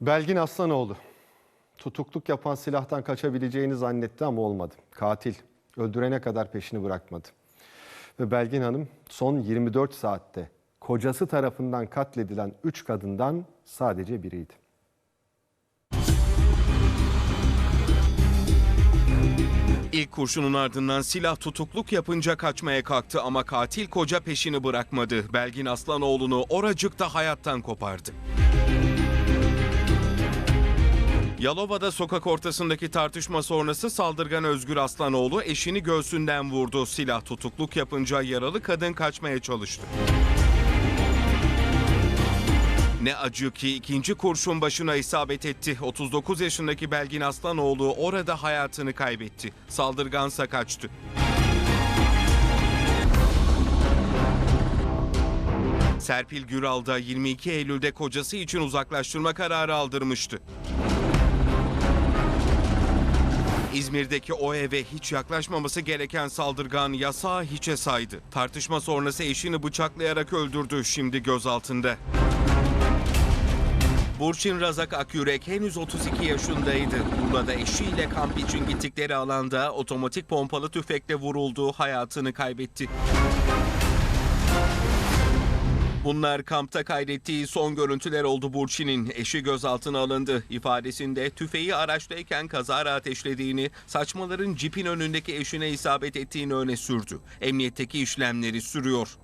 Belgin Aslanoğlu. Tutukluk yapan silahtan kaçabileceğini zannetti ama olmadı. Katil. Öldürene kadar peşini bırakmadı. Ve Belgin Hanım son 24 saatte kocası tarafından katledilen 3 kadından sadece biriydi. İlk kurşunun ardından silah tutukluk yapınca kaçmaya kalktı ama katil koca peşini bırakmadı. Belgin Aslanoğlu'nu oracıkta hayattan kopardı. Yalova'da sokak ortasındaki tartışma sonrası saldırgan Özgür Aslanoğlu eşini göğsünden vurdu. Silah tutukluk yapınca yaralı kadın kaçmaya çalıştı. Ne acı ki ikinci kurşun başına isabet etti. 39 yaşındaki Belgin Aslanoğlu orada hayatını kaybetti. Saldırgansa kaçtı. Serpil Güral da 22 Eylül'de kocası için uzaklaştırma kararı aldırmıştı. İzmir'deki o eve hiç yaklaşmaması gereken saldırgan yasağı hiçe saydı. Tartışma sonrası eşini bıçaklayarak öldürdü. Şimdi gözaltında. Burçin Razak Akyürek henüz 32 yaşındaydı. Urla'da eşiyle kamp için gittikleri alanda otomatik pompalı tüfekle vuruldu, hayatını kaybetti. Bunlar kampta kaydettiği son görüntüler oldu Burçin'in. Eşi gözaltına alındı. İfadesinde tüfeği araçtayken kazara ateşlediğini, saçmaların cipin önündeki eşine isabet ettiğini öne sürdü. Emniyetteki işlemleri sürüyor.